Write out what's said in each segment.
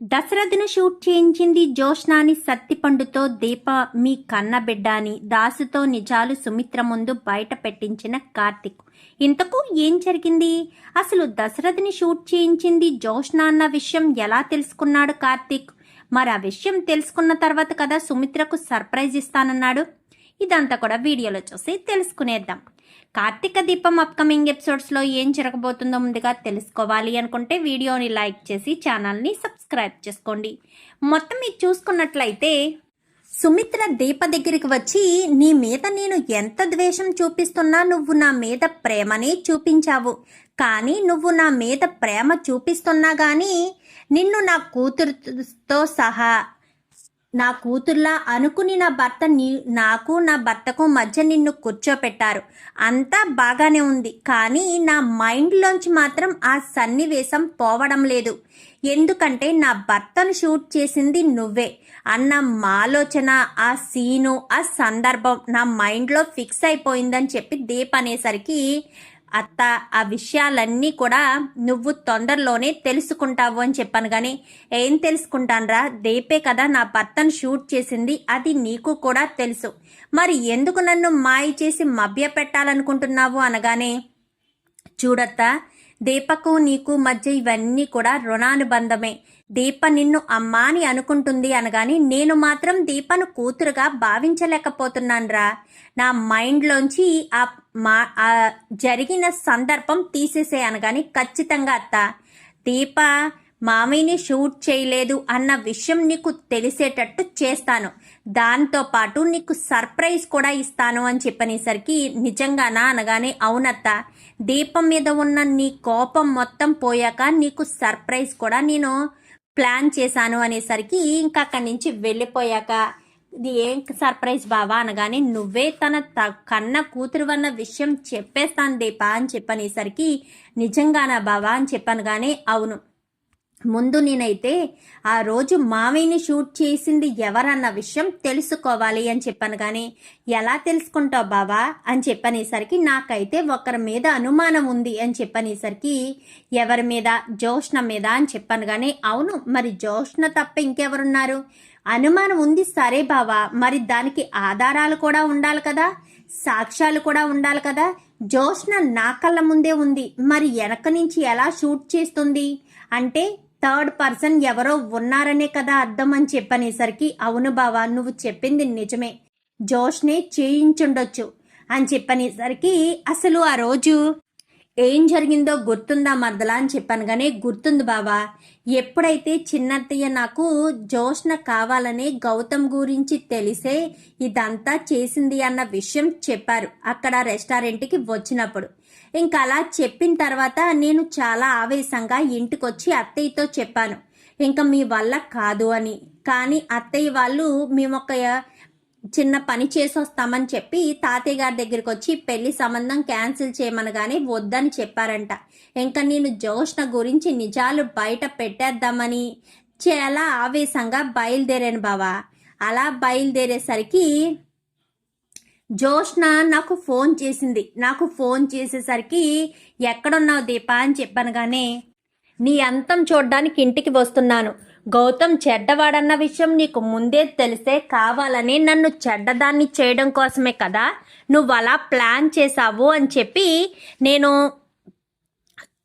దసరథను shoot చేయించింది జోష్నాని సత్తిపండుతో దీప మీ కన్నబిడ్డ అని దాసుతో నిజాలు సుమిత్ర ముందు బయట పెట్టించిన కార్తిక్. ఇంతకు ఏం జరిగింది? అసలు దశరథని షూట్ చేయించింది జోష్నా అన్న విషయం ఎలా తెలుసుకున్నాడు కార్తిక్? మరి ఆ విషయం తెలుసుకున్న తర్వాత కదా సుమిత్రకు సర్ప్రైజ్ ఇస్తానన్నాడు. ఇదంతా కూడా వీడియోలో చూసి తెలుసుకునేద్దాం. కార్తీక దీపం అప్కమింగ్ ఎపిసోడ్స్లో ఏం జరగబోతుందో ముందుగా తెలుసుకోవాలి అనుకుంటే వీడియోని లైక్ చేసి ఛానల్ని సబ్స్క్రైబ్ చేసుకోండి. మొత్తం మీరు చూసుకున్నట్లయితే సుమిత్ర దీప దగ్గరికి వచ్చి నీ మీద నేను ఎంత ద్వేషం చూపిస్తున్నా నువ్వు నా మీద ప్రేమనే చూపించావు. కానీ నువ్వు నా మీద ప్రేమ చూపిస్తున్నా కానీ నిన్ను నా కూతురుతో సహా నా కూతుర్లా అనుకుని నా భర్త నీ నాకు నా భర్తకు మధ్య నిన్ను కూర్చోపెట్టారు. అంతా బాగానే ఉంది. కానీ నా మైండ్లోంచి మాత్రం ఆ సన్నివేశం పోవడం లేదు. ఎందుకంటే నా భర్తను షూట్ చేసింది నువ్వే. అన్న మాలోచన ఆ సీను ఆ సందర్భం నా మైండ్లో ఫిక్స్ అయిపోయిందని చెప్పి దీప్ అనేసరికి అత్త ఆ విషయాలన్నీ కూడా నువ్వు తొందరలోనే తెలుసుకుంటావు అని చెప్పాను కానీ ఏం తెలుసుకుంటానరా? దేపే కదా నా భర్తను షూట్ చేసింది అది నీకు కూడా తెలుసు. మరి ఎందుకు నన్ను మాయ చేసి మభ్య పెట్టాలనుకుంటున్నావు అనగానే చూడత్తా దీపకు నీకు మధ్య ఇవన్నీ కూడా రుణానుబంధమే. దీప నిన్ను అమ్మా అని అనుకుంటుంది అనగాని నేను మాత్రం దీపను కూతురుగా భావించలేకపోతున్నానురా. నా మైండ్లోంచి ఆ మా ఆ జరిగిన సందర్భం తీసేసే అనగాని ఖచ్చితంగా అత్త. దీప మామయ్యని షూట్ చేయలేదు అన్న విషయం నీకు తెలిసేటట్టు చేస్తాను. దాంతో పాటు నీకు సర్ప్రైజ్ కూడా ఇస్తాను అని చెప్పనేసరికి నిజంగానా అనగానే అవునత్త. దీపం మీద ఉన్న నీ కోపం మొత్తం పోయాక నీకు సర్ప్రైజ్ కూడా నేను ప్లాన్ చేశాను అనేసరికి ఇంకా అక్కడి నుంచి వెళ్ళిపోయాక. ఇది ఏం సర్ప్రైజ్ బావా అనగానే నువ్వే తన త కన్న కూతురు అన్న విషయం చెప్పేస్తాను దీపా అని చెప్పనేసరికి నిజంగానా బావా అని చెప్పాను కానీ అవును. ముందు నేనైతే ఆ రోజు మావయ్యని షూట్ చేసింది ఎవరన్న విషయం తెలుసుకోవాలి అని చెప్పాను కానీ ఎలా తెలుసుకుంటావు బావా అని చెప్పనేసరికి నాకైతే ఒకరి మీద అనుమానం ఉంది అని చెప్పనేసరికి ఎవరి మీద? జోష్ణ మీద అని చెప్పాను కానీ అవును. మరి జోష్ణ తప్ప ఇంకెవరున్నారు? అనుమానం ఉంది సరే బావా మరి దానికి ఆధారాలు కూడా ఉండాలి కదా? సాక్ష్యాలు కూడా ఉండాలి కదా? జోష్న నా కళ్ళ ముందే ఉంది. మరి వెనక నుంచి ఎలా షూట్ చేస్తుంది? అంటే థర్డ్ పర్సన్ ఎవరో ఉన్నారనే కదా అర్థం అని చెప్పనేసరికి అవును బావా నువ్వు చెప్పింది నిజమే. జోష్నే చేయించుండొచ్చు అని చెప్పనేసరికి అసలు ఆ రోజు ఏం జరిగిందో గుర్తుందా మరదలా అని చెప్పాను కానీ గుర్తుంది బావా. ఎప్పుడైతే చిన్నత్తయ్య నాకు జోష్న కావాలని గౌతమ్ గురించి తెలిసే ఇదంతా చేసింది అన్న విషయం చెప్పారు అక్కడ రెస్టారెంట్కి వచ్చినప్పుడు. ఇంకా అలా చెప్పిన తర్వాత నేను చాలా ఆవేశంగా ఇంటికొచ్చి అత్తయ్యతో చెప్పాను. ఇంకా మీ వల్ల కాదు అని. కానీ అత్తయ్య వాళ్ళు మేము ఒక చిన్న పని చేసి వస్తామని చెప్పి తాతయ్య గారి దగ్గరికి వచ్చి పెళ్ళి సంబంధం క్యాన్సిల్ చేయమనగానే వద్దని చెప్పారంట. ఇంకా నేను జోష్న గురించి నిజాలు బయట పెట్టేద్దామని చాలా ఆవేశంగా బయలుదేరాను బావా. అలా బయలుదేరేసరికి జోష్న నాకు ఫోన్ చేసింది. నాకు ఫోన్ చేసేసరికి ఎక్కడున్నావు దీపా అని చెప్పాను నీ అంతం చూడ్డానికి ఇంటికి వస్తున్నాను. గౌతమ్ చెడ్డవాడన్న విషయం నీకు ముందే తెలిసే కావాలని నన్ను చెడ్డదాన్ని చేయడం కోసమే కదా. నువ్వు అలా ప్లాన్ చేసావు అని చెప్పి నేను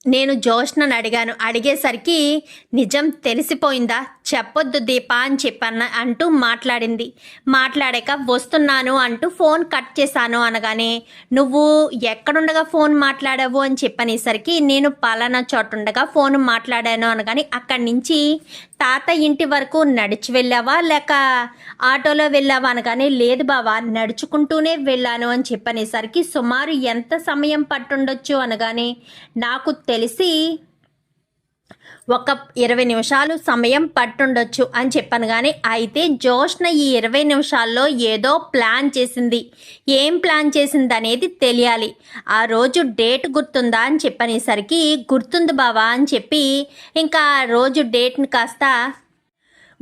నేను జోష్నని అడిగాను. అడిగేసరికి నిజం తెలిసిపోయిందా? చెప్పొద్దు దీపా అని చెప్పన్న అంటూ మాట్లాడింది. మాట్లాడాక వస్తున్నాను అంటూ ఫోన్ కట్ చేశాను అనగానే నువ్వు ఎక్కడుండగా ఫోన్ మాట్లాడావు? అని చెప్పనేసరికి నేను పలానా చోటుండగా ఫోన్ మాట్లాడాను అనగానే అక్కడి నుంచి తాత ఇంటి వరకు నడిచి వెళ్ళావా? లేక ఆటోలో వెళ్ళావా అనగానే లేదు బావా నడుచుకుంటూనే వెళ్ళాను అని చెప్పనేసరికి సుమారు ఎంత సమయం పట్టుండొచ్చు? అనగానే నాకు తెలిసి ఒక ఇరవై నిమిషాలు సమయం పట్టుండొచ్చు అని చెప్పాను కానీ అయితే జోష్న ఈ ఇరవై నిమిషాల్లో ఏదో ప్లాన్ చేసింది. ఏం ప్లాన్ చేసింది అనేది తెలియాలి. ఆ రోజు డేట్ గుర్తుందా అని చెప్పనేసరికి గుర్తుంది బావా అని చెప్పి ఇంకా ఆ రోజు డేట్ని కాస్త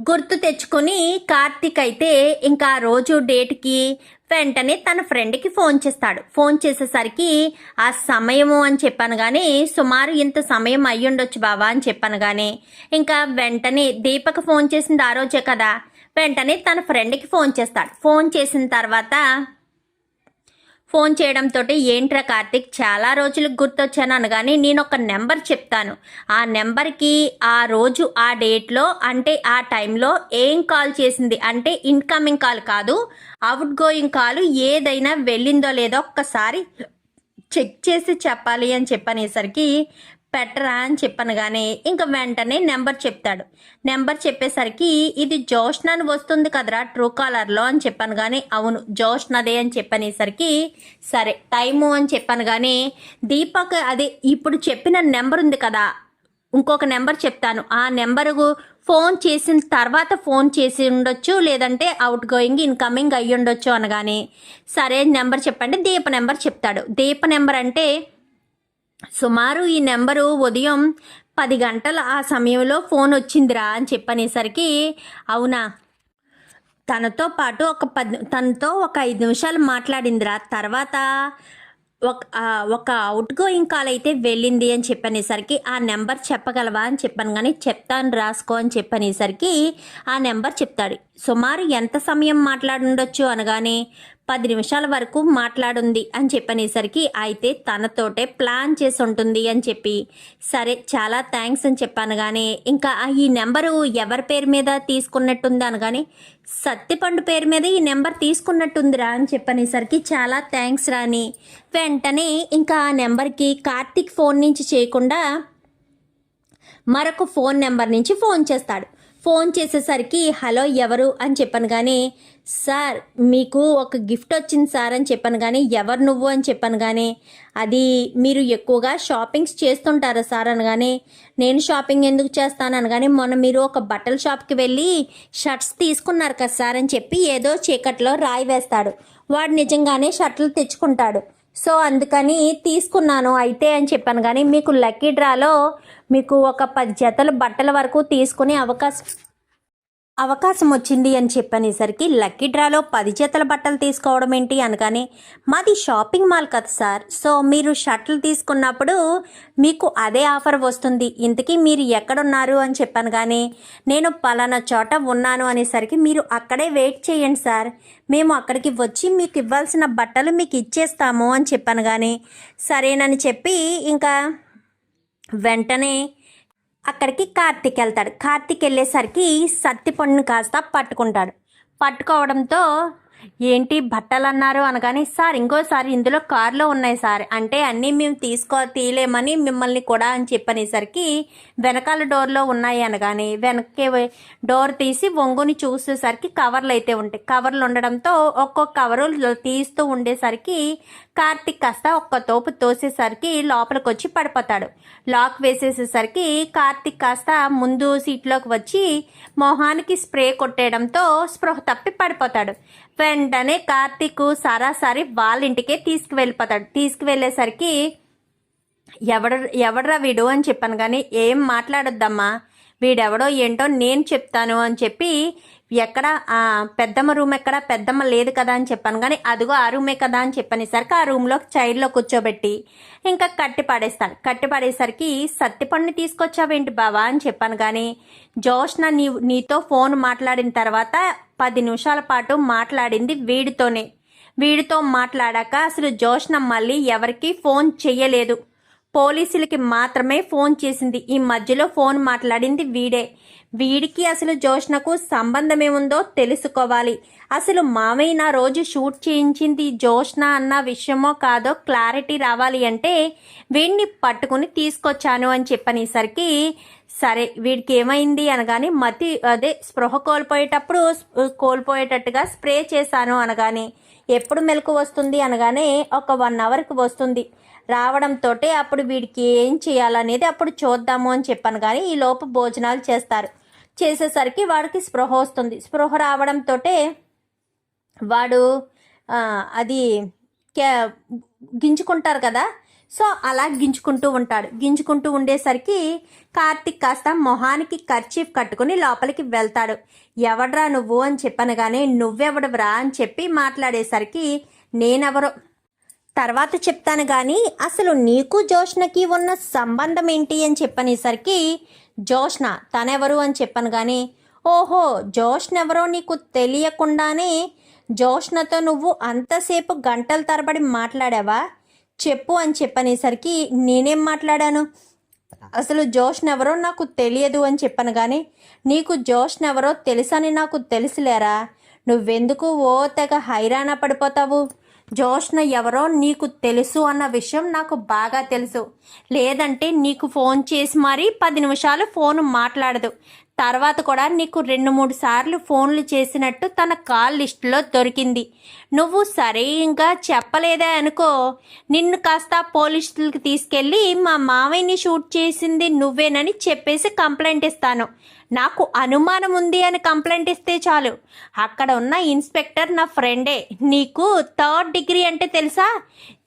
గుర్తు తెచ్చుకొని కార్తీక్ అయితే ఇంకా రోజు డేట్కి వెంటనే తన ఫ్రెండ్కి ఫోన్ చేస్తాడు. ఫోన్ చేసేసరికి ఆ సమయము అని చెప్పాను కానీ సుమారు ఇంత సమయం అయ్యుండొచ్చు బావా అని చెప్పాను కానీ ఇంకా వెంటనే దీపక్ ఫోన్ చేసింది ఆ రోజే కదా. వెంటనే తన ఫ్రెండ్కి ఫోన్ చేస్తాడు. ఫోన్ చేసిన తర్వాత ఫోన్ చేయడంతో ఏంట్రా కార్తిక్ చాలా రోజులకు గుర్తొచ్చాను అనగానే నేను ఒక నెంబర్ చెప్తాను. ఆ నెంబర్కి ఆ రోజు ఆ డేట్లో అంటే ఆ టైంలో ఏం కాల్ చేసింది అంటే ఇన్కమింగ్ కాల్ కాదు అవుట్ గోయింగ్ కాల్ ఏదైనా వెళ్ళిందో లేదో ఒక్కసారి చెక్ చేసి చెప్పాలి అని చెప్పనేసరికి పెట్టరా అని చెప్పనగానే ఇంకా వెంటనే నెంబర్ చెప్తాడు. నెంబర్ చెప్పేసరికి ఇది జోష్నాని వస్తుంది కదరా ట్రూ కాలర్లో అని చెప్పాను కానీ అవును జోష్నదే అని చెప్పనేసరికి సరే టైము అని చెప్పాను కానీ దీపక్ అదే ఇప్పుడు చెప్పిన నెంబర్ ఉంది కదా ఇంకొక నెంబర్ చెప్తాను. ఆ నెంబరు ఫోన్ చేసిన తర్వాత ఫోన్ చేసి ఉండొచ్చు లేదంటే అవుట్ గోయింగ్ ఇన్కమింగ్ అయ్యి ఉండొచ్చు అనగానే సరే నెంబర్ చెప్పండి దీప నెంబర్ చెప్తాడు. దీప నెంబర్ అంటే సుమారు ఈ నెంబరు ఉదయం పది గంటల ఆ సమయంలో ఫోన్ వచ్చిందిరా అని చెప్పనేసరికి అవునా? తనతో పాటు ఒక పది తనతో ఒక ఐదు నిమిషాలు మాట్లాడిందిరా. తర్వాత ఒక ఒక అవుట్ గోయింగ్ కాల్ అయితే వెళ్ళింది అని చెప్పనేసరికి ఆ నెంబర్ చెప్పగలవా? అని చెప్పాను. కానీ చెప్తాను రాసుకో అని చెప్పనేసరికి ఆ నెంబర్ చెప్తాడు. సుమారు ఎంత సమయం మాట్లాడుండొచ్చు? అనగానే పది నిమిషాల వరకు మాట్లాడుంది అని చెప్పనేసరికి అయితే తనతోటే ప్లాన్ చేసి ఉంటుంది అని చెప్పి సరే చాలా థ్యాంక్స్ అని చెప్పాను కానీ ఇంకా ఆ ఈ నెంబరు ఎవరి పేరు మీద తీసుకున్నట్టుంది? అనగానే సత్తిపండు పేరు మీద ఈ నెంబర్ తీసుకున్నట్టుందిరా అని చెప్పనేసరికి చాలా థ్యాంక్స్ రా అని వెంటనే ఇంకా ఆ నెంబర్కి కార్తీక్ ఫోన్ నుంచి చేయకుండా మరొక ఫోన్ నెంబర్ నుంచి ఫోన్ చేస్తాడు. ఫోన్ చేసేసరికి హలో ఎవరు? అని చెప్పాను కానీ సార్ మీకు ఒక గిఫ్ట్ వచ్చింది సార్ అని చెప్పాను కానీ ఎవరు నువ్వు? అని చెప్పాను కానీ అది మీరు ఎక్కువగా షాపింగ్స్ చేస్తుంటారా సార్? అనగానే నేను షాపింగ్ ఎందుకు చేస్తాను? అనగానే మొన్న మీరు ఒక బట్టల షాప్కి వెళ్ళి షర్ట్స్ తీసుకున్నారు కదా సార్? అని చెప్పి ఏదో చీకట్లో రాయి వేస్తాడు. వాడు నిజంగానే షర్ట్లు తెచ్చుకుంటాడు. సో అందుకని తీసుకున్నాను అయితే అని చెప్పాను. కానీ మీకు లక్కీ డ్రాలో మీకు ఒక పది జతల బట్టల వరకు తీసుకునే అవకాశం అవకాశం వచ్చింది అని చెప్పనేసరికి లక్కీ డ్రాలో పది చేతల బట్టలు తీసుకోవడం ఏంటి అనగానే మాది షాపింగ్ మాల్ కదా సార్ సో మీరు షర్ట్లు తీసుకున్నప్పుడు మీకు అదే ఆఫర్ వస్తుంది. ఇంతకీ మీరు ఎక్కడున్నారు? అని చెప్పాను కానీ నేను పలానా చోట ఉన్నాను అనేసరికి మీరు అక్కడే వెయిట్ చేయండి సార్. మేము అక్కడికి వచ్చి మీకు ఇవ్వాల్సిన బట్టలు మీకు ఇచ్చేస్తాము అని చెప్పాను కానీ సరేనని చెప్పి ఇంకా వెంటనే అక్కడికి కార్తీక్ వెళ్తాడు. కార్తీక్ వెళ్ళేసరికి సత్తిపండుని కాస్త పట్టుకుంటాడు. పట్టుకోవడంతో ఏంటి బట్టలు అన్నారు అనగానే సార్ ఇంకోసారి ఇందులో కార్లో ఉన్నాయి సార్. అంటే అన్నీ మేము తీసుకో తీయలేమని మిమ్మల్ని కూడా అని చెప్పనేసరికి వెనకాల డోర్లో ఉన్నాయి అనగానే వెనక్కి డోర్ తీసి వంగుని చూసేసరికి కవర్లు అయితే ఉంటాయి కవర్లు ఉండడంతో ఒక్కొక్క కవరు తీస్తూ ఉండేసరికి కార్తిక్ కాస్త ఒక్క తోపు తోసేసరికి లోపలికి వచ్చి పడిపోతాడు. లాక్ వేసేసేసరికి కార్తిక్ కాస్త ముందు సీట్లోకి వచ్చి మొహానికి స్ప్రే కొట్టేయడంతో స్పృహ తప్పి పడిపోతాడు. వెంటనే కార్తీక్ సరాసరి వాళ్ళ ఇంటికే తీసుకువెళ్ళిపోతాడు తీసుకువెళ్ళేసరికి ఎవడ ఎవడరా వీడు అని చెప్పాను కానీ ఏం మాట్లాడొద్దమ్మా. వీడెవడో ఏంటో నేను చెప్తాను అని చెప్పి ఎక్కడ పెద్దమ్మ రూమ్ ఎక్కడ పెద్దమ్మ లేదు కదా అని చెప్పాను కానీ అదిగో ఆ రూమే కదా అని చెప్పనేసరికి ఆ రూమ్లో చైర్లో కూర్చోబెట్టి ఇంకా కట్టి పడేస్తాను కట్టి పడేసరికి సత్తిపండుని తీసుకొచ్చావేంటి బావా అని చెప్పాను కానీ జోష్న నీ నీతో ఫోన్ మాట్లాడిన తర్వాత పది నిమిషాల పాటు మాట్లాడింది వీడితోనే. వీడితో మాట్లాడాక అసలు జోష్న మళ్ళీ ఎవరికీ ఫోన్ చెయ్యలేదు. పోలీసులకి మాత్రమే ఫోన్ చేసింది. ఈ మధ్యలో ఫోన్ మాట్లాడింది వీడే. వీడికి అసలు జోష్నకు సంబంధం ఏముందో తెలుసుకోవాలి. అసలు మామయ్య నా రోజు షూట్ చేయించింది జోష్న అన్న విషయమో కాదో క్లారిటీ రావాలి అంటే వీడిని పట్టుకుని తీసుకొచ్చాను అని చెప్పనేసరికి సరే వీడికి ఏమైంది అనగానే మతి అదే స్పృహ కోల్పోయేటప్పుడు కోల్పోయేటట్టుగా స్ప్రే చేశాను అనగానే ఎప్పుడు మెలకు వస్తుంది అనగానే ఒక వన్ అవర్కి వస్తుంది. రావడంతో అప్పుడు వీడికి ఏం చేయాలనేది అప్పుడు చూద్దాము అని చెప్పాను కానీ ఈ లోపు భోజనాలు చేస్తారు. చేసేసరికి వాడికి స్పృహ వస్తుంది. స్పృహ రావడంతో వాడు అది కే గింజుకుంటారు కదా సో అలా గింజుకుంటూ ఉంటాడు. గింజుకుంటూ ఉండేసరికి కార్తిక్ కాస్త మొహానికి కర్చీఫ్ కట్టుకుని లోపలికి వెళ్తాడు. ఎవడ్రా నువ్వు? అని చెప్పనగానే నువ్వెవడవరా? అని చెప్పి మాట్లాడేసరికి నేనెవరో? తర్వాత చెప్తాను కానీ అసలు నీకు జోష్నకి ఉన్న సంబంధం ఏంటి అని చెప్పనేసరికి జోష్న తనెవరు? అని చెప్పను కానీ ఓహో జోష్నెవరో నీకు తెలియకుండానే జోష్నతో నువ్వు అంతసేపు గంటల తరబడి మాట్లాడావా? చెప్పు అని చెప్పనేసరికి నేనేం మాట్లాడాను? అసలు జోష్నెవరో నాకు తెలియదు అని చెప్పను కానీ నీకు జోష్నెవరో తెలుసని నాకు తెలుసులేరా? నువ్వెందుకు ఓ తెగ హైరాణ పడిపోతావు? జోష్న ఎవరో నీకు తెలుసు అన్న విషయం నాకు బాగా తెలుసు. లేదంటే నీకు ఫోన్ చేసి మరీ పది నిమిషాలు ఫోన్ మాట్లాడదు. తర్వాత కూడా నీకు రెండు మూడు సార్లు ఫోన్లు చేసినట్టు తన కాల్ లిస్టులో దొరికింది. నువ్వు సరిగా చెప్పలేదే అనుకో. నిన్ను కాస్త పోలీసులకు తీసుకెళ్ళి మా మావయ్యని షూట్ చేసింది నువ్వేనని చెప్పేసి కంప్లైంట్ ఇస్తాను. నాకు అనుమానం ఉంది అని కంప్లైంట్ ఇస్తే చాలు. అక్కడ ఉన్న ఇన్స్పెక్టర్ నా ఫ్రెండే. నీకు థర్డ్ డిగ్రీ అంటే తెలుసా?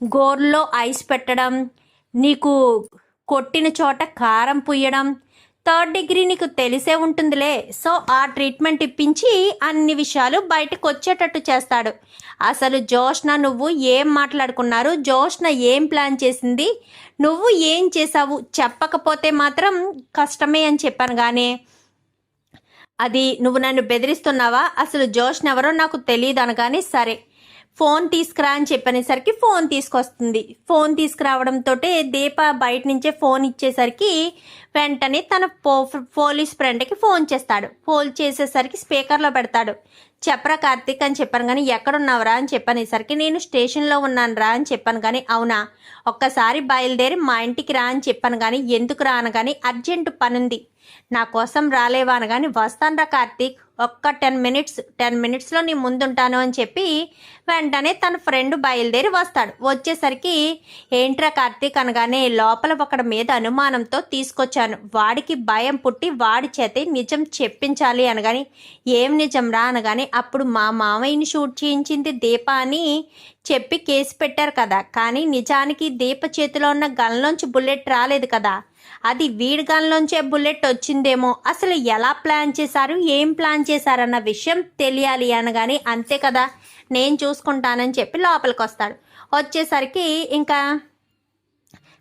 గోర్లో ఐస్ పెట్టడం నీకు కొట్టిన చోట కారం పుయ్యడం థర్డ్ డిగ్రీ నీకు తెలిసే ఉంటుందిలే. సో ఆ ట్రీట్మెంట్ ఇప్పించి అన్ని విషయాలు బయటకు వచ్చేటట్టు చేస్తాడు. అసలు జోష్న నువ్వు ఏం మాట్లాడుకున్నారు? జోష్న ఏం ప్లాన్ చేసింది? నువ్వు ఏం చేసావు చెప్పకపోతే మాత్రం కష్టమే అని చెప్పాను కానీ అది నువ్వు నన్ను బెదిరిస్తున్నావా? అసలు జోష్న ఎవరో నాకు తెలియదు అనగానే సరే. ఫోన్ తీసుకురా అని చెప్పనేసరికి ఫోన్ తీసుకొస్తుంది. ఫోన్ తీసుకురావడంతో దీప బయట నుంచే ఫోన్ ఇచ్చేసరికి వెంటనే తన పో పోలీస్ ఫ్రెండ్కి ఫోన్ చేస్తాడు. ఫోన్ చేసేసరికి స్పీకర్లో పెడతాడు. చెప్పరా కార్తీక్ అని చెప్పాను కానీ ఎక్కడున్నావురా అని చెప్పనేసరికి నేను స్టేషన్లో ఉన్నాను రా అని చెప్పాను కానీ అవునా? ఒక్కసారి బయలుదేరి మా ఇంటికి రా అని చెప్పాను కానీ ఎందుకు రాను కానీ అర్జెంటు పనుంది. నా కోసం రాలేవా కానీ వస్తాను రా కార్తీక్. ఒక్క టెన్ మినిట్స్ టెన్ మినిట్స్లో నీ ముందుంటాను అని చెప్పి వెంటనే తన ఫ్రెండ్ బయలుదేరి వస్తాడు. వచ్చేసరికి ఏంట్రా కార్తీక్ అనగానే లోపల ఒకడి మీద అనుమానంతో తీసుకొచ్చాను. వాడికి భయం పుట్టి వాడి చేతే నిజం చెప్పించాలి అనగాని ఏం నిజం రా అనగానే అప్పుడు మా మామయ్యని షూట్ చేయించింది దీప అని చెప్పి కేసు పెట్టారు కదా. కానీ నిజానికి దీప చేతిలో ఉన్న గన్లోంచి బుల్లెట్ రాలేదు కదా. అది వీడిగాల్లోంచే బుల్లెట్ వచ్చిందేమో. అసలు ఎలా ప్లాన్ చేశారు? ఏం ప్లాన్ చేశారన్న విషయం తెలియాలి అనగాని అంతే కదా నేను చూసుకుంటానని చెప్పి లోపలికి వస్తాడు వచ్చేసరికి ఇంకా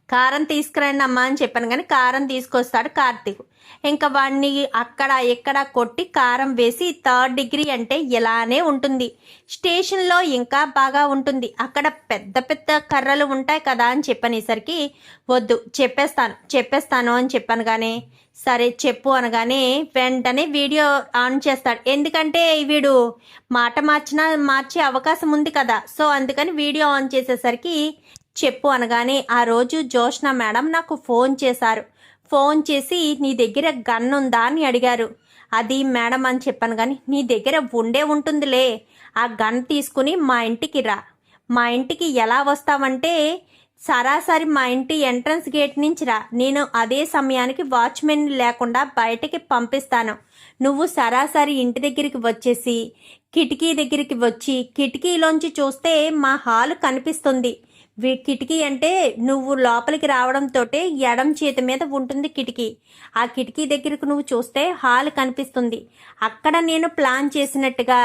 కారం తీసుకురండి అమ్మా అని చెప్పాను కానీ కారం తీసుకొస్తాడు కార్తీక్. ఇంకా వాడిని అక్కడ ఎక్కడ కొట్టి కారం వేసి థర్డ్ డిగ్రీ అంటే ఇలానే ఉంటుంది. స్టేషన్లో ఇంకా బాగా ఉంటుంది. అక్కడ పెద్ద పెద్ద కర్రలు ఉంటాయి కదా అని చెప్పనేసరికి వద్దు చెప్పేస్తాను చెప్పేస్తాను అని చెప్పాను కానీ సరే చెప్పు అనగానే వెంటనే వీడియో ఆన్ చేస్తాడు. ఎందుకంటే వీడు మాట మార్చినా మార్చే అవకాశం ఉంది కదా. సో అందుకని వీడియో ఆన్ చేసేసరికి చెప్పు అనగానే ఆ రోజు జోష్న మేడం నాకు ఫోన్ చేశారు. ఫోన్ చేసి నీ దగ్గర గన్ ఉందా అని అడిగారు. అది మేడం అని చెప్పాను కానీ నీ దగ్గర ఉండే ఉంటుందిలే. ఆ గన్ తీసుకుని మా ఇంటికి రా. మా ఇంటికి ఎలా వస్తావంటే సరాసరి మా ఇంటి ఎంట్రన్స్ గేట్ నుంచి రా. నేను అదే సమయానికి వాచ్మెన్ లేకుండా బయటకి పంపిస్తాను. నువ్వు సరాసరి ఇంటి దగ్గరికి వచ్చేసి కిటికీ దగ్గరికి వచ్చి కిటికీలోంచి చూస్తే మా హాలు కనిపిస్తుంది. వీ కిటికీ అంటే నువ్వు లోపలికి రావడంతో ఎడం చేతి మీద ఉంటుంది కిటికీ. ఆ కిటికీ దగ్గరకు నువ్వు చూస్తే హాల్ కనిపిస్తుంది. అక్కడ నేను ప్లాన్ చేసినట్టుగా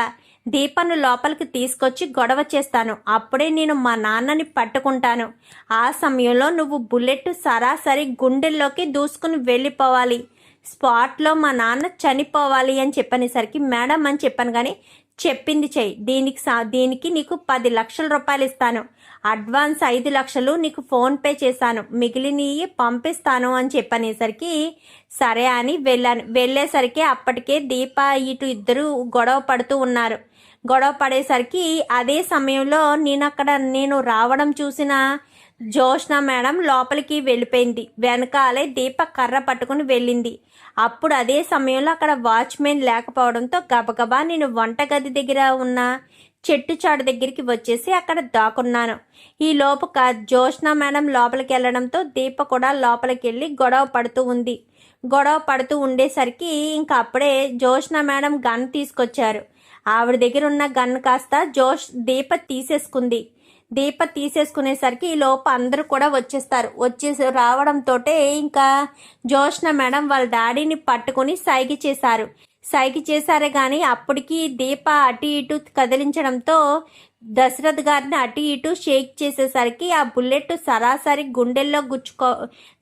దీపను లోపలికి తీసుకొచ్చి గొడవ చేస్తాను. అప్పుడే నేను మా నాన్నని పట్టుకుంటాను. ఆ సమయంలో నువ్వు బుల్లెట్ సరాసరి గుండెల్లోకి దూసుకుని వెళ్ళిపోవాలి. స్పాట్లో మా నాన్న చనిపోవాలి అని చెప్పనేసరికి మేడం అని చెప్పాను కానీ చెప్పింది చెయ్యి. దీనికి దీనికి నీకు పది లక్షల రూపాయలు ఇస్తాను. అడ్వాన్స్ ఐదు లక్షలు నీకు ఫోన్పే చేశాను. మిగిలినవి పంపిస్తాను అని చెప్పనేసరికి సరే అని వెళ్ళాను. వెళ్ళేసరికి అప్పటికే దీప ఇటు ఇద్దరు గొడవ పడుతూ ఉన్నారు. గొడవ పడేసరికి అదే సమయంలో నేను అక్కడ నేను రావడం చూసిన జోష్న మేడం లోపలికి వెళ్ళిపోయింది. వెనకాలే దీప కర్ర పట్టుకుని వెళ్ళింది. అప్పుడు అదే సమయంలో అక్కడ వాచ్మెన్ లేకపోవడంతో గబగబా నేను వంటగది దగ్గర ఉన్న చెట్టు చాటు దగ్గరికి వచ్చేసి అక్కడ దాక్కున్నాను. ఈ లోపు క- జోష్న మేడం లోపలికి వెళ్ళడంతో దీప కూడా లోపలికి వెళ్ళి గొడవ పడుతూ ఉంది. గొడవ పడుతూ ఉండేసరికి ఇంకా అప్పుడే జోష్న మేడం గన్ తీసుకొచ్చారు. ఆవిడ దగ్గర ఉన్న గన్ కాస్త జోష్ దీప తీసేసుకుంది. దీప తీసేసుకునేసరికి ఈ లోపు అందరూ కూడా వచ్చేస్తారు. వచ్చేసి రావడంతో ఇంకా జోష్న మేడం వాళ్ళ డాడీని పట్టుకుని సైగి చేశారు. సైకి చేశారే కానీ అప్పటికి దీప అటు ఇటు కదిలించడంతో దశరథ్ గారిని అటు ఇటు షేక్ చేసేసరికి ఆ బుల్లెట్ సరాసరి గుండెల్లో గుచ్చుకో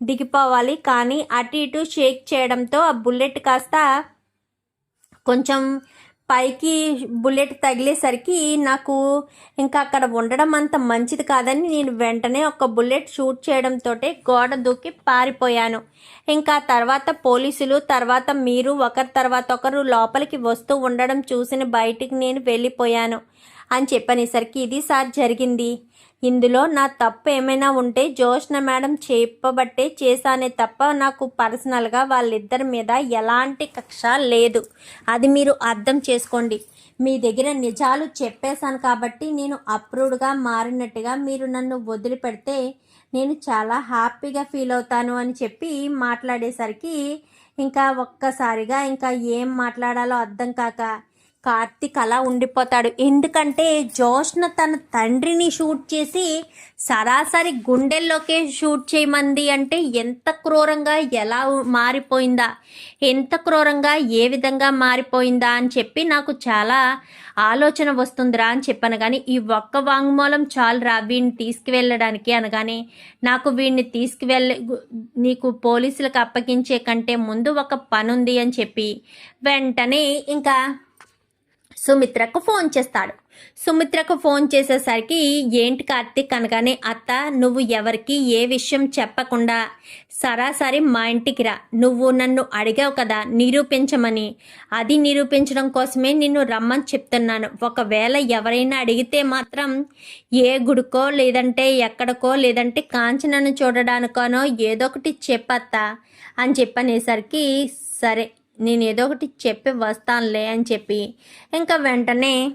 దిగిపోవాలి. కానీ అటు ఇటు షేక్ చేయడంతో ఆ బుల్లెట్ కాస్త కొంచెం పైకి బుల్లెట్ తగిలేసరికి నాకు ఇంకా అక్కడ ఉండడం అంత మంచిది కాదని నేను వెంటనే ఒక బుల్లెట్ షూట్ చేయడంతో గోడ దూకి పారిపోయాను. ఇంకా తర్వాత పోలీసులు తర్వాత మీరు ఒకరి తర్వాత ఒకరు లోపలికి వస్తూ ఉండడం చూసిన బయటికి నేను వెళ్ళిపోయాను. అని చెప్పనేసరికి ఇది సార్ జరిగింది. ఇందులో నా తప్పు ఏమైనా ఉంటే జోష్న మేడం చెప్పబట్టే చేశానే తప్ప నాకు పర్సనల్గా వాళ్ళిద్దరి మీద ఎలాంటి కక్ష లేదు. అది మీరు అర్థం చేసుకోండి. మీ దగ్గర నిజాలు చెప్పేశాను కాబట్టి నేను అప్రూవ్డ్గా మారినట్టుగా మీరు నన్ను వదిలిపెడితే నేను చాలా హ్యాపీగా ఫీల్ అవుతాను అని చెప్పి మాట్లాడేసరికి ఇంకా ఒక్కసారిగా ఇంకా ఏం మాట్లాడాలో అర్థం కాక కార్తిక్ అలా ఉండిపోతాడు. ఎందుకంటే జోష్న తన తండ్రిని షూట్ చేసి సరాసరి గుండెల్లోకే షూట్ చేయమంది అంటే ఎంత క్రూరంగా ఎలా మారిపోయిందా? ఎంత క్రూరంగా ఏ విధంగా మారిపోయిందా అని చెప్పి నాకు చాలా ఆలోచన వస్తుందిరా అని చెప్పాను. కానీ ఈ ఒక్క వాంగ్మూలం చాలురా వీడిని తీసుకువెళ్ళడానికి అనగానే నాకు వీడిని తీసుకువెళ్ళ నీకు పోలీసులకు అప్పగించే కంటే ముందు ఒక పని ఉంది అని చెప్పి వెంటనే ఇంకా సుమిత్రకు ఫోన్ చేస్తాడు. సుమిత్రకు ఫోన్ చేసేసరికి ఏంటి కార్తీక్ అనగానే అత్త నువ్వు ఎవరికి ఏ విషయం చెప్పకుండా సరాసరి మా ఇంటికి రా. నువ్వు నన్ను అడిగావు కదా నిరూపించమని. అది నిరూపించడం కోసమే నిన్ను రమ్మని చెప్తున్నాను. ఒకవేళ ఎవరైనా అడిగితే మాత్రం ఏ గుడికో లేదంటే ఎక్కడికో లేదంటే కాంచనను చూడడానికోనో ఏదో ఒకటి చెప్పత్తా అని చెప్పనేసరికి సరే నేను ఏదో ఒకటి చెప్పి వస్తానులే అని చెప్పి ఇంకా వెంటనే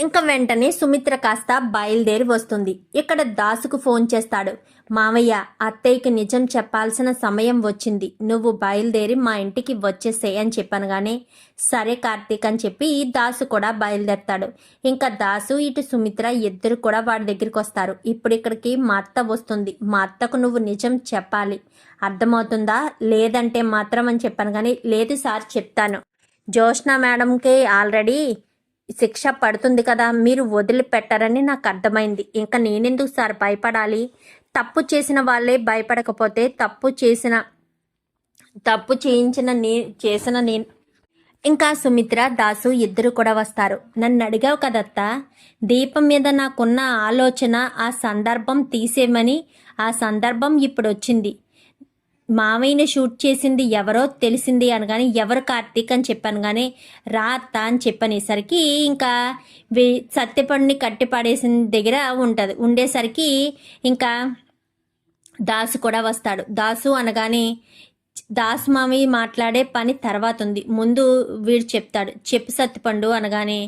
ఇంకా వెంటనే సుమిత్ర కాస్త బయలుదేరి వస్తుంది. ఇక్కడ దాసుకు ఫోన్ చేస్తాడు. మావయ్య అత్తయ్యకి నిజం చెప్పాల్సిన సమయం వచ్చింది. నువ్వు బయలుదేరి మా ఇంటికి వచ్చేసేయ్ అని చెప్పాను కానీ సరే కార్తీక్ అని చెప్పి దాసు కూడా బయలుదేరతాడు. ఇంకా దాసు ఇటు సుమిత్ర ఇద్దరు కూడా వాడి దగ్గరికి వస్తారు. ఇప్పుడు ఇక్కడికి మా అత్త వస్తుంది. మా అత్తకు నువ్వు నిజం చెప్పాలి. అర్థమవుతుందా? లేదంటే మాత్రం అని చెప్పాను కానీ లేదు సార్ చెప్తాను. జోష్ణ మేడంకి ఆల్రెడీ శిక్ష పడుతుంది కదా మీరు వదిలిపెట్టారని నాకు అర్థమైంది. ఇంకా నేనెందుకు సార్ భయపడాలి? తప్పు చేసిన వాళ్ళే భయపడకపోతే తప్పు చేసిన తప్పు చేయించిన నే చేసిన నేను ఇంకా సుమిత్ర దాసు ఇద్దరు కూడా వస్తారు. నన్ను అడిగావు కదత్తా దీపం మీద నాకున్న ఆలోచన ఆ సందర్భం తీసేమని ఆ సందర్భం ఇప్పుడు వచ్చింది. మామయ్యని షూట్ చేసింది ఎవరో తెలిసింది అనగానే ఎవరు కార్తీక్ అని చెప్పాను కానీ రాత అని చెప్పనేసరికి ఇంకా సత్యపడిని సత్యపండుని కట్టి పడేసిన దగ్గర ఉంటుంది. ఉండేసరికి ఇంకా దాసు కూడా వస్తాడు. దాసు అనగానే దాస్మామి మాట్లాడే పని తర్వాత ఉంది ముందు వీడు చెప్తాడు చెప్పు సత్తిపండు అనగానే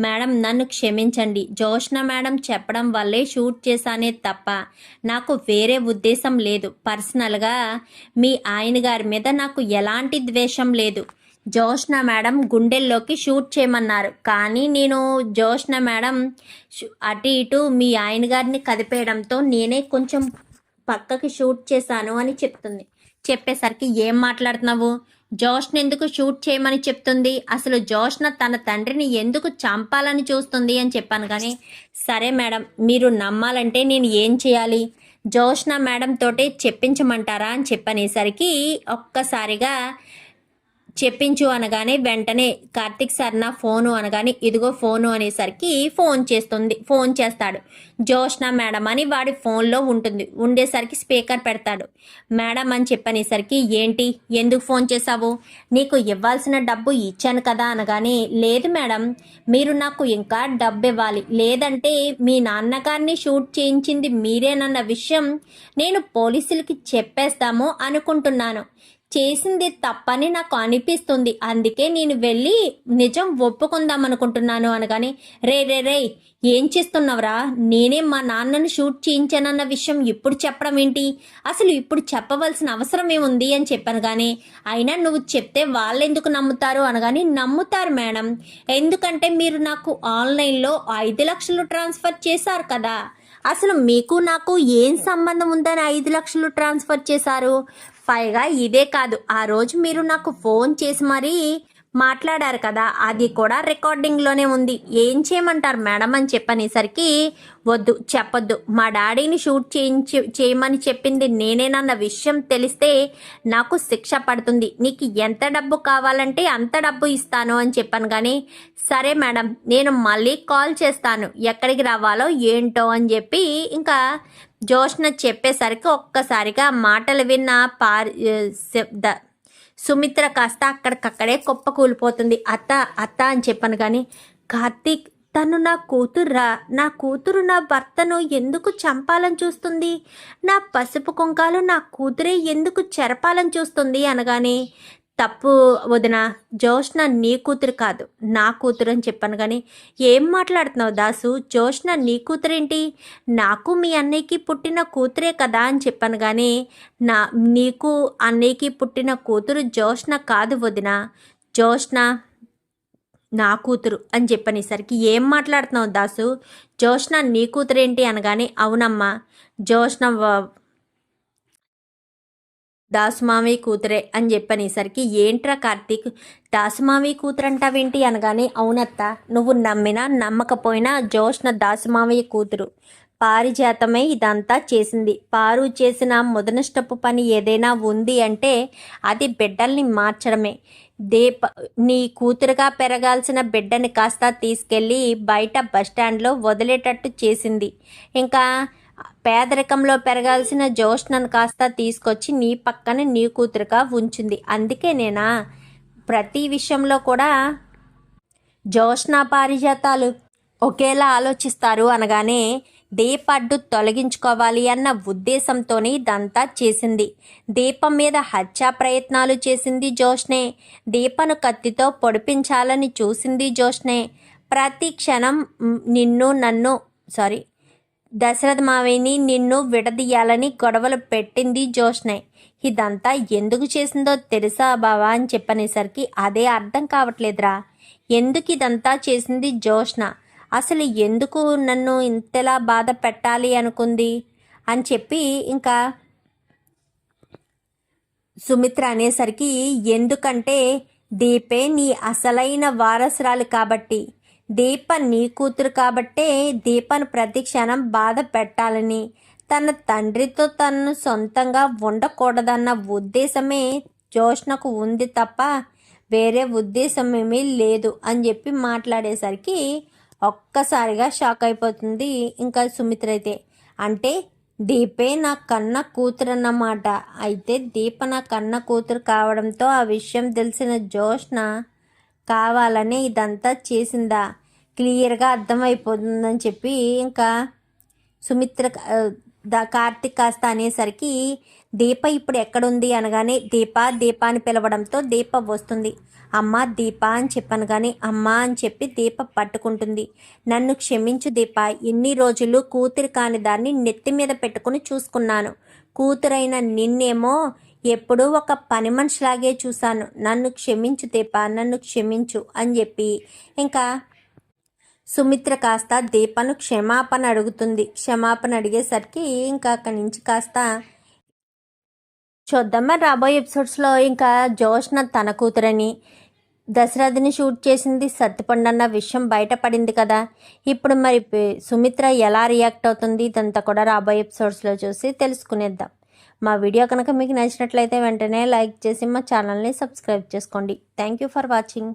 మేడం నన్ను క్షమించండి. జోష్న మేడం చెప్పడం వల్లే షూట్ చేశానే తప్ప నాకు వేరే ఉద్దేశం లేదు. పర్సనల్గా మీ ఆయన గారి మీద నాకు ఎలాంటి ద్వేషం లేదు. జోష్న మేడం గుండెల్లోకి షూట్ చేయమన్నారు. కానీ నేను జోష్న మేడం అటు ఇటు మీ ఆయన గారిని కదిపేయడంతో నేనే కొంచెం పక్కకి షూట్ చేశాను అని చెప్తుంది. చెప్పేసరికి ఏం మాట్లాడుతున్నావు? జోష్ను ఎందుకు షూట్ చేయమని చెప్తుంది? అసలు జోష్న తన తండ్రిని ఎందుకు చంపాలని చూస్తుంది అని చెప్పాను కానీ సరే మేడం మీరు నమ్మాలంటే నేను ఏం చేయాలి? జోష్న మేడం తోటే చెప్పించమంటారా అని చెప్పనేసరికి ఒక్కసారిగా చెప్పించు అనగానే వెంటనే కార్తిక్ సార్ నా ఫోను అనగానే ఇదిగో ఫోను అనేసరికి ఫోన్ చేస్తుంది ఫోన్ చేస్తాడు. జోష్న మేడం అని వాడి ఫోన్లో ఉంటుంది ఉండేసరికి స్పీకర్ పెడతాడు. మేడం అని చెప్పనేసరికి ఏంటి ఎందుకు ఫోన్ చేశావు? నీకు ఇవ్వాల్సిన డబ్బు ఇచ్చాను కదా అనగానే లేదు మేడం మీరు నాకు ఇంకా డబ్బు ఇవ్వాలి. లేదంటే మీ నాన్నగారిని షూట్ చేయించింది మీరేనన్న విషయం నేను పోలీసులకి చెప్పేస్తాము అనుకుంటున్నాను. చేసింది తప్పని నాకు అనిపిస్తుంది. అందుకే నేను వెళ్ళి నిజం ఒప్పుకుందాం అనుకుంటున్నాను అనగానే రే రే రే ఏం చేస్తున్నావురా? నేనే మా నాన్నను షూట్ చేయించానన్న విషయం ఇప్పుడు చెప్పడం ఏంటి? అసలు ఇప్పుడు చెప్పవలసిన అవసరం ఏముంది? అని చెప్పాను కానీ అయినా నువ్వు చెప్తే వాళ్ళు ఎందుకు నమ్ముతారు? అనగాని నమ్ముతారు మేడం. ఎందుకంటే మీరు నాకు ఆన్లైన్లో ఐదు లక్షలు ట్రాన్స్ఫర్ చేశారు కదా. అసలు మీకు నాకు ఏం సంబంధం ఉందని ఐదు లక్షలు ట్రాన్స్ఫర్ చేశారు? పైగా ఇదే కాదు. ఆ రోజు మీరు నాకు ఫోన్ చేసి మరీ మాట్లాడారు కదా అది కూడా రికార్డింగ్లోనే ఉంది. ఏం చేయమంటారు మేడం అని చెప్పనేసరికి వద్దు చెప్పొద్దు. మా డాడీని షూట్ చేయించి చేయమని చెప్పింది నేనేనన్న విషయం తెలిస్తే నాకు శిక్ష పడుతుంది. నీకు ఎంత డబ్బు కావాలంటే అంత డబ్బు ఇస్తాను అని చెప్పాను కానీ సరే మేడం నేను మళ్ళీ కాల్ చేస్తాను. ఎక్కడికి రావాలో ఏంటో అని చెప్పి ఇంకా జోష్న చెప్పేసరికి ఒక్కసారిగా మాటలు విన్న పారి ద- సుమిత్ర కాస్త అక్కడికక్కడే కుప్ప కూలిపోతుంది అత్త అత్త అని చెప్పాను కానీ కార్తీక్ తను నా కూతుర్రా నా కూతురు నా భర్తను ఎందుకు చంపాలని చూస్తుంది? నా పసుపు కుంకాలు నా కూతురే ఎందుకు చెరపాలని చూస్తుంది అనగానే తప్పు వదిన జోష్న నీ కూతురు కాదు నా కూతురు అని చెప్పాను కానీ ఏం మాట్లాడుతున్నావు దాసు? జోష్న నీ కూతురేంటి? నాకు మీ అన్నయ్యకి పుట్టిన కూతురే కదా అని చెప్పాను కానీ నా నీకు అన్నయ్యకి పుట్టిన కూతురు జోష్న కాదు వదిన. జోష్న నా కూతురు అని చెప్పనేసరికి ఏం మాట్లాడుతున్నావు దాసు? జోష్న నీ కూతురేంటి అనగానే అవునమ్మా. జోష్న దాసుమావి కూతురే అని చెప్పనేసరికి ఏంట్రా కార్తీక్ దాసుమావి కూతురు అంటావేంటి అనగానే అవునత్త నువ్వు నమ్మినా నమ్మకపోయినా జోష్న దాసుమావి కూతురు. పారిజాతమే ఇదంతా చేసింది. పారు చేసిన మొదనష్టపు పని ఏదైనా ఉంది అంటే అది బిడ్డల్ని మార్చడమే. దీప నీ కూతురుగా పెరగాల్సిన బిడ్డని కాస్త తీసుకెళ్ళి బయట బస్టాండ్లో వదిలేటట్టు చేసింది. ఇంకా పేదరికంలో పెరగాల్సిన జోష్నను కాస్త తీసుకొచ్చి నీ పక్కన నీ కూతురుగా ఉంచింది. అందుకే నేనా? ప్రతి విషయంలో కూడా జోష్న పారిజాతాలు ఒకేలా ఆలోచిస్తారు అనగానే దీపడ్డు తొలగించుకోవాలి అన్న ఉద్దేశంతోనే ఇదంతా చేసింది. దీపం మీద హత్యా ప్రయత్నాలు చేసింది జోష్నే దీపను కత్తితో పొడిపించాలని చూసింది జోష్నే ప్రతి క్షణం నిన్ను నన్ను సారీ దశరథ మావిని నిన్ను విడదీయాలని గొడవలు పెట్టింది జోష్నే. ఇదంతా ఎందుకు చేసిందో తెలుసా బావా అని చెప్పనేసరికి అదే అర్థం కావట్లేదురా. ఎందుకు ఇదంతా చేసింది జోష్న? అసలు ఎందుకు నన్ను ఇంతలా బాధ పెట్టాలి అనుకుంది? అని చెప్పి ఇంకా సుమిత్ర అనేసరికి ఎందుకంటే దీపే నీ అసలైన వారసురాలు కాబట్టి. దీప నీ కూతురు కాబట్టే దీపను ప్రతి క్షణం బాధ పెట్టాలని. తన తండ్రితో తను సొంతంగా ఉండకూడదన్న ఉద్దేశమే జోష్ణకు ఉంది తప్ప వేరే ఉద్దేశం ఏమీ లేదు అని చెప్పి మాట్లాడేసరికి ఒక్కసారిగా షాక్ అయిపోతుంది ఇంకా సుమిత్ర అయితే. అంటే దీపే నా కన్న కూతురు అన్నమాట అయితే దీప నా కన్న కూతురు కావడంతో ఆ విషయం తెలిసిన జోష్ణ కావాలని ఇదంతా చేసిందా? క్లియర్గా అర్థమైపోతుందని చెప్పి ఇంకా సుమిత్ర ఆ, దా కార్తిక్ కాస్త అనేసరికి దీప ఇప్పుడు ఎక్కడుంది? అనగానే దీప దీప అని పిలవడంతో దీప వస్తుంది. అమ్మ దీప అని చెప్పాను కానీ అమ్మ అని చెప్పి దీప పట్టుకుంటుంది. నన్ను క్షమించు దీప ఎన్ని రోజులు కూతురు కాని దాన్ని నెత్తి మీద పెట్టుకుని చూసుకున్నాను. కూతురైన నిన్నేమో ఎప్పుడూ ఒక పని మనిషిలాగే చూశాను. నన్ను క్షమించు దీప నన్ను క్షమించు అని చెప్పి. ఇంకా సుమిత్ర కాస్త దీపను క్షమాపణ అడుగుతుంది. క్షమాపణ అడిగేసరికి ఇంకా అక్కడి నుంచి కాస్త చూద్దామా రాబోయే ఎపిసోడ్స్లో ఇంకా జోష్న తన కూతురని దశరథిని షూట్ చేసింది సత్తిపండు అన్న విషయం బయటపడింది కదా. ఇప్పుడు మరి సుమిత్ర ఎలా రియాక్ట్ అవుతుంది ఇదంతా కూడా రాబోయే ఎపిసోడ్స్లో చూసి తెలుసుకునేద్దాం. మా వీడియో కనుక మీకు నచ్చినట్లయితే వెంటనే లైక్ చేసి మా ఛానల్ని సబ్స్క్రైబ్ చేసుకోండి. Thank you for watching